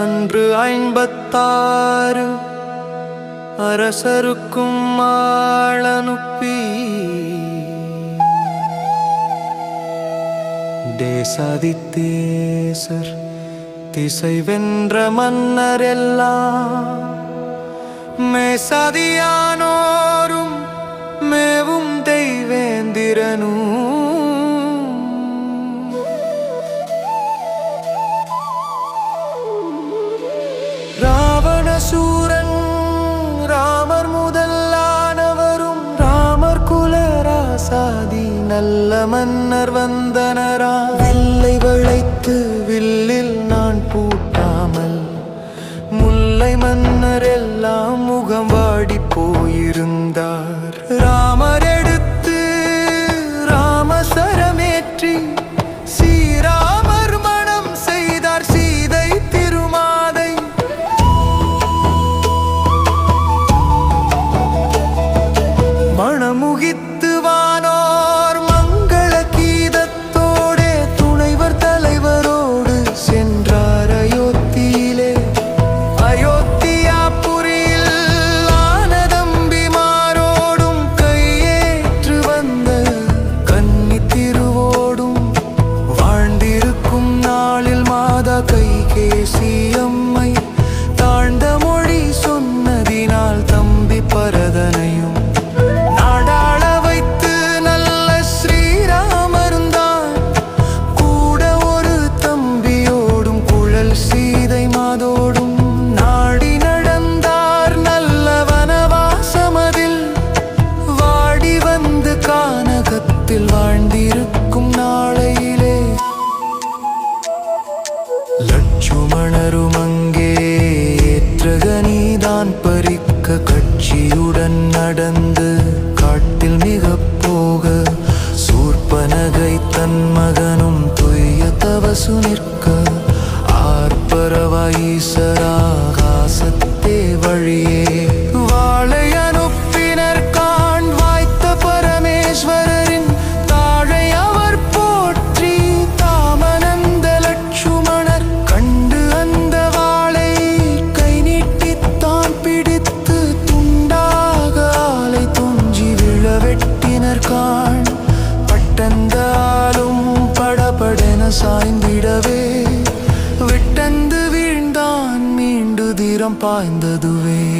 அன்று ஐம்பத்தாறு அரசருக்கும் ஆளனுப்பி. தேசாதித்தேசர் திசை வென்ற மன்னர் எல்லாம் மேசாதியானோ நல்ல மன்னர் வந்தனரா? வெள்ளை வளைத்து வில்லை உலகத்தில் வாழ்ந்திருக்கும் நாளையிலே. லட்சுமணரும் அங்கே ஏற்றகனிதான் பறிக்க கட்சியுடன் நடந்து காட்டில் மிக போக சூர்பனகை தன் மகனும் துய்ய தவசு நிற்க ஆர்ப்பரவாயிசராகாசத்தே வழியே படபடென சாய்ந்திடவே. விட்டந்து வீழ்ந்தான் மீண்டு தீரம் பாய்ந்ததுவே.